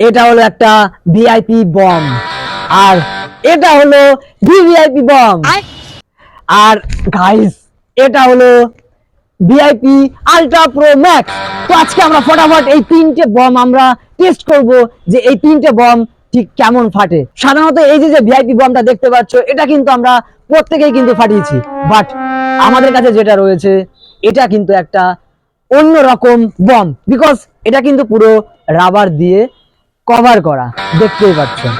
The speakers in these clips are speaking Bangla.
এটা হলো একটা ভিআইপি বম আর এটা হলো ভিভিআইপি বম আর গাইস এটা হলো ভিআইপি আলট্রা প্রো ম্যাক্স তো আজকে আমরা ফটাফট এই তিনটে বম আমরা টেস্ট করব যে এই তিনটে বম ঠিক কেমন ফাটে। সাধারণত এই যে যে ভিআইপি বমটা দেখতে পাচ্ছ এটা কিন্তু আমরা প্রত্যেকেই কিন্তু ফাটিয়েছি। বাট আমাদের কাছে যেটা রয়েছে এটা কিন্তু একটা অন্য রকম বম বিকজ এটা কিন্তু পুরো রাবার দিয়ে কভার করা দেখতেই পাচ্ছেন।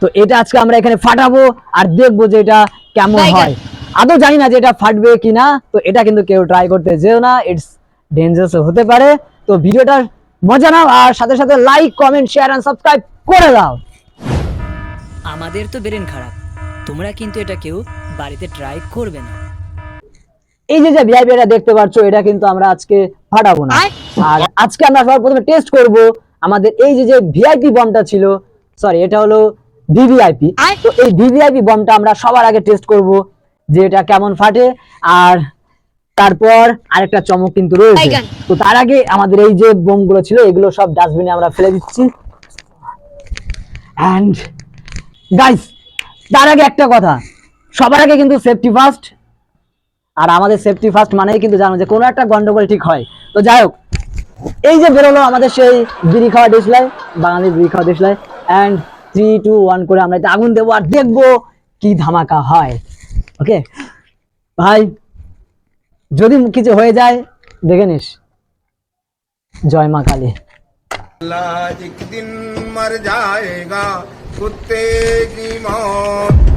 তো এটা আজকে আমরা এখানে ফাটাবো আর দেখব যে এটা কেমন হয়। আদৌ জানি না যে এটা ফাটবে কিনা তো এটা কিন্তু কেউ ট্রাই করতে যেও না ইটস ডেঞ্জারাস হতে পারে। তো ভিডিওটার মজা নাও আর সাথে সাথে like comment share and subscribe করে দাও। আমাদের তো ব্রেন খারাপ। তোমরা কিন্তু এটা কেউ বাড়িতে ট্রাই করবে না। এই যে যে ভিআইপি এটা দেখতে পাচ্ছ এটা কিন্তু আমরা আজকে ফাটাবো না। আর আজকে আমরা সবার প্রথমে টেস্ট করব আমাদের এই যে যে ভিআইপি বমটা ছিল সরি এটা হলো ভিভিআইপি তো এই ভিভিআইপি বমটা আমরা সবার আগে টেস্ট করব যে এটা কেমন ফাটে আর তারপর আরেকটা চমক কিন্তু রয়েছে। তো তার আগে আমাদের এই যে বোমগুলো ছিল এগুলো সব ডাস্টবিনে আমরা ফেলে দিচ্ছি। অ্যান্ড গাইস তার আগে একটা কথা সবার আগে কিন্তু সেফটি ফার্স্ট আর আমাদের সেফটি ফার্স্ট মানেই কিন্তু জানো যে কোনো একটা গন্ডগোল ঠিক হয় তো যাই হোক এই যে বেরোলো আমাদের সেই বিড়ি খাওয়া দেশলাই বাঙালি বিড়ি খাওয়া দেশলাই অ্যান্ড থ্রি টু ওয়ান করে আমরা এতে আগুন দেবো আর দেখবো কি ধামাকা হয় ওকে ভাই যদি কিছু হয়ে যায় দেখে নিস জয় মা কালী अल्लाह एक दिन मर जाएगा कुत्ते की मौत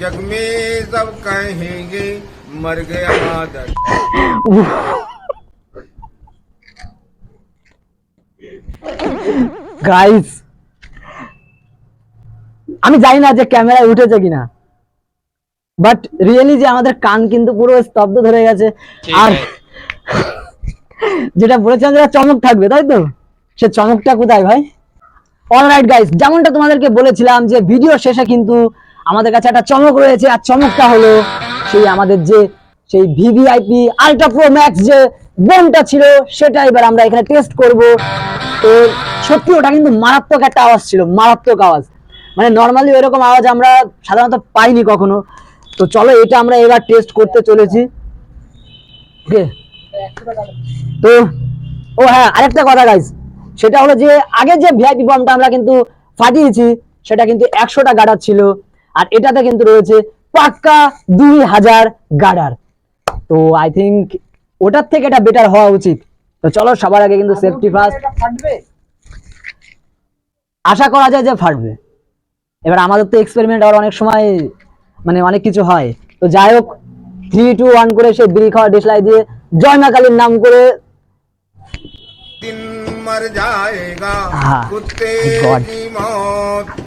जग में सब कहेंगे मर गया आदर গাইস আমি জানি না যে ক্যামেরায় উঠেছে কিনা বাট রিয়েলি যে আমাদের কান কিন্তু পুরো স্তব্ধ ধরে গেছে আর যেটা বলেছিলাম যেটা চমক থাকবে তাই তো সে চমকটা কোথায় ভাই অলরাইট গাইস যেমনটা তোমাদেরকে বলেছিলাম যে ভিডিও শেষে কিন্তু আমাদের কাছে একটা চমক রয়েছে, আর চমকটা হলো সেই আমাদের যে, সেই ভিভিআইপি আলট্রা প্রো ম্যাক্স যে বোমটা ছিল, সেটা এবার আমরা এখানে টেস্ট করব। তো সত্যি ওটা কিন্তু মারাত্মক একটা আওয়াজ ছিল, মারাত্মক আওয়াজ। মানে নর্মালি এরকম আওয়াজ আমরা সাধারণত পাইনি কখনো। তো চলো এটা আমরা এবার টেস্ট করতে চলেছি। ওকে তো, ও হ্যাঁ আরেকটা কথা গাইস সেটা হলো যে, আগে যে ভিআইপি বমটা আমরা কিন্তু ফাটিয়েছি, সেটা কিন্তু একশোটা গাডার ছিল। আর এটাতে কিন্তু রয়েছে পাক্কা দুই হাজার গাডার তো আই থিঙ্ক ওটার থেকে এটা বেটার হওয়া উচিত তো চলো সবার আগে কিন্তু সেফটি ফার্স্ট আশা করা যায় যে ফাটবে এবার আমাদের তো এক্সপেরিমেন্ট আর অনেক সময় মানে অনেক কিছু হয় তো যাই হোক থ্রি টু ওয়ান করে সেই বিড়ি খাওয়া ডিসলাই দিয়ে জয় মা কালীর নাম করে दिन मर जाएगा हाँ, कुत्ते God. की मौत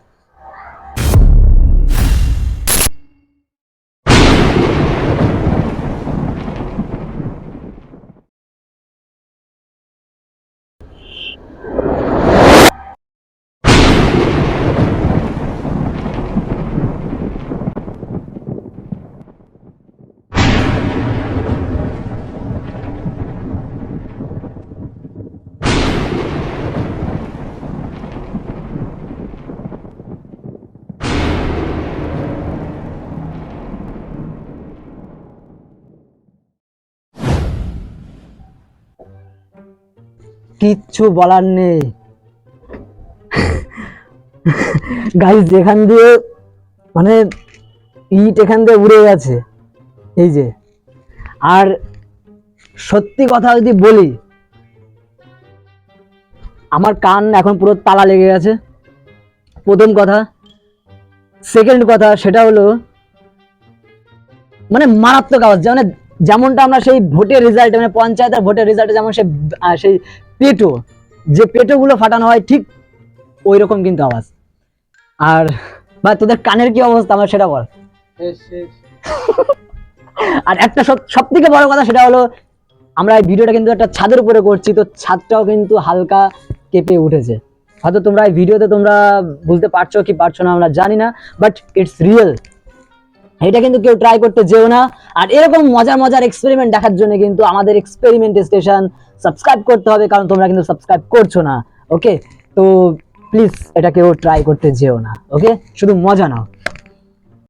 কিচ্ছু বলার নেই। গাইস যেখান দিয়ে মানে ইট এখান দিয়ে উড়ে গেছে। এই যে। আর সত্যি কথা যদি বলি, আমার কান এখন পুরো তালা লেগে গেছে। প্রথম কথা। সেকেন্ড কথা সেটা হলো মানে মারাত্মক আওয়াজ। মানে যেমনটা আমরা সেই ভোটের রেজাল্ট মানে পঞ্চায়েতের ভোটের রেজাল্টে যেমন সেই সেই পেটো যে পেটো গুলো ফাটানো হয় ঠিক ওই রকম কিন্তু আওয়াজ। আর বা তোদের কানের কি অবস্থা আমার সেটা বল। আর একটা সব থেকে বড় কথা সেটা হলো আমরা এই ভিডিওটা কিন্তু একটা ছাদের উপরে করছি তো ছাদটাও কিন্তু হালকা কেঁপে উঠেছে। হয়তো তোমরা এই ভিডিওতে তোমরা বুঝতে পারছ কি পারছ না আমরা জানি না বাট ইটস রিয়েল এটা কিন্তু কেউ ট্রাই করতে যেও না। আর এরকম মজার মজার এক্সপেরিমেন্ট দেখার জন্য কিন্তু আমাদের এক্সপেরিমেন্ট স্টেশন সাবস্ক্রাইব করতে হবে, কারণ তোমরা কিন্তু সাবস্ক্রাইব করছ না। ওকে তো প্লিজ এটা কেউ ট্রাই করতে যেও না। ওকে শুধু মজা নাও।